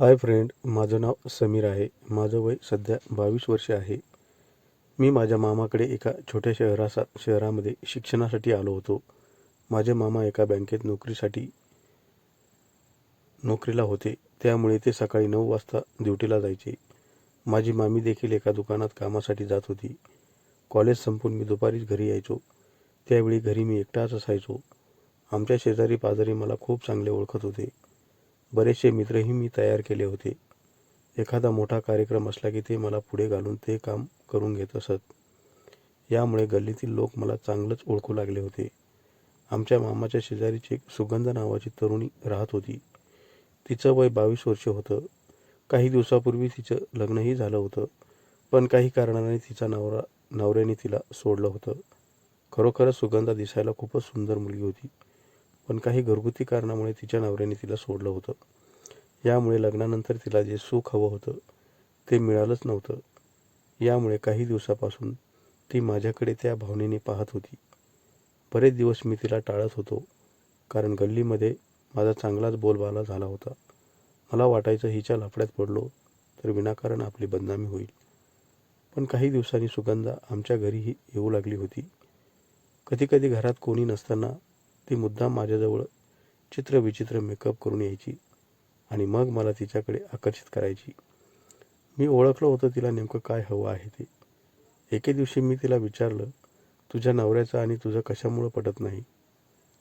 Hi friend माझं नाव समीर आहे. माझं वय सध्या बावीस वर्ष आहे. मी माझ्या मामाकडे एका छोट्या शहरासा शहरामध्ये शिक्षणासाठी आलो होतो. माझे मामा एका बँकेत नोकरीसाठी नोकरीला होते. त्यामुळे ते सकाळी नऊ वाजता ड्युटीला जायचे. माझी मामी देखील एका दुकानात कामासाठी जात होती. कॉलेज संपून मी दुपारीच घरी यायचो. त्यावेळी घरी मी एकटाच असायचो. आमच्या शेजारी पाजारी मला खूप चांगले ओळखत होते. बरेचसे मित्रही मी तयार केले होते. एखादा मोठा कार्यक्रम असला की ते मला पुढे घालून ते काम करून घेत असत. यामुळे गल्लीतील लोक मला चांगलंच ओळखू लागले होते. आमच्या मामाच्या शेजारीची एक सुगंध नावाची तरुणी राहत होती. तिचं वय बावीस वर्ष होतं. काही दिवसापूर्वी तिचं लग्नही झालं होतं. पण काही कारणाने तिचा नवरा नवऱ्याने तिला सोडलं होतं. खरोखरच सुगंधा दिसायला खूपच सुंदर मुलगी होती. पण काही घरगुती कारणामुळे तिच्या नवऱ्याने तिला सोडलं होतं. यामुळे लग्नानंतर तिला जे सुख हवं होतं ते मिळालंच नव्हतं. यामुळे काही दिवसापासून ती माझ्याकडे त्या भावनेने पाहत होती. बरेच दिवस मी तिला टाळत होतो कारण गल्लीमध्ये माझा चांगलाच बोलबाला झाला होता. मला वाटायचं हिच्या लफड्यात पडलो तर विनाकारण आपली बदनामी होईल. पण काही दिवसांनी सुगंधा आमच्या घरीही येऊ लागली होती. कधीकधी घरात कोणी नसताना ती मुद्दाम माझ्याजवळ चित्रविचित्र मेकअप करून यायची आणि मग मला तिच्याकडे आकर्षित करायची. मी ओळखलं होतं तिला नेमकं काय हवं आहे ते. एके दिवशी मी तिला विचारलं तुझ्या नवऱ्याचं आणि तुझं कशामुळं पटत नाही?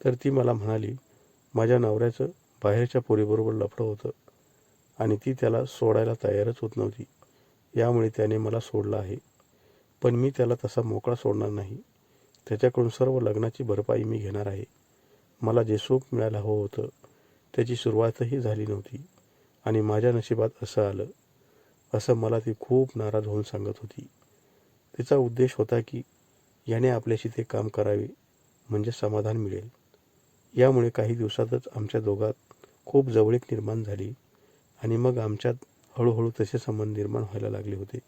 तर ती मला म्हणाली माझ्या नवऱ्याचं बाहेरच्या पोरीबरोबर लफडं होतं आणि ती त्याला सोडायला तयारच होत नव्हती. यामुळे त्याने मला सोडलं आहे. पण मी त्याला तसा मोकळा सोडणार नाही. त्याच्याकडून सर्व लग्नाची भरपाई मी घेणार आहे. मला जे सुख मिळायला हवं होतं त्याची सुरुवातही झाली नव्हती आणि माझ्या नशिबात असं आलं असं मला ती खूप नाराज होऊन सांगत होती. तिचा उद्देश होता की याने आपल्याशी ते काम करावे म्हणजे समाधान मिळेल. यामुळे काही दिवसातच आमच्या दोघात खूप जवळीक निर्माण झाली आणि मग आमच्यात हळूहळू तसे संबंध निर्माण व्हायला लागले होते.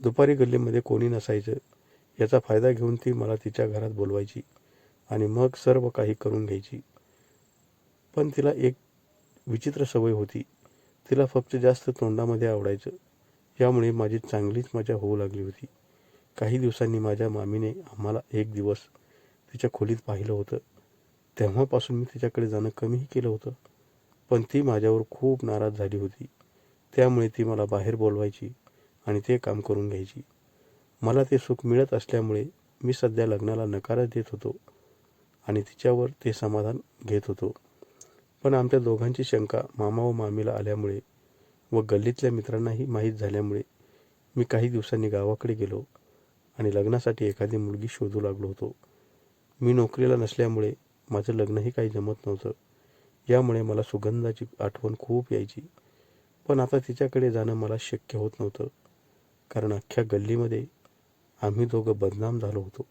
दुपारी गल्लीमध्ये कोणी नसायचं याचा फायदा घेऊन ती मला तिच्या घरात बोलवायची. आणि मग सर्व काही करून घ्यायची. पण तिला एक विचित्र सवय होती. तिला फक्त जास्त तोंडामध्ये आवडायचं. यामुळे माझी चांगलीच मजा होऊ लागली होती. काही दिवसांनी माझ्या मामीने आम्हाला एक दिवस तिच्या खोलीत पाहिलं होतं. तेव्हापासून मी तिच्याकडे जाणं कमीही केलं होतं. पण ती माझ्यावर खूप नाराज झाली होती. त्यामुळे ती मला बाहेर बोलवायची आणि ते काम करून घ्यायची. मला ते सुख मिळत असल्यामुळे मी सध्या लग्नाला नकारच देत होतो. आणि तिच्यावर ते समाधान घेत होतो. पण आमच्या दोघांची शंका मामा व मामीला आल्यामुळे व गल्लीतल्या मित्रांनाही माहीत झाल्यामुळे मी काही दिवसांनी गावाकडे गेलो आणि लग्नासाठी एखादी मुलगी शोधू लागलो होतो. मी नोकरीला नसल्यामुळे माझं लग्नही काही जमत नव्हतं. यामुळे मला सुगंधाची आठवण खूप यायची. पण आता तिच्याकडे जाणं मला शक्य होत नव्हतं. कारण अख्ख्या गल्लीमध्ये आम्ही दोघं बदनाम झालो होतो.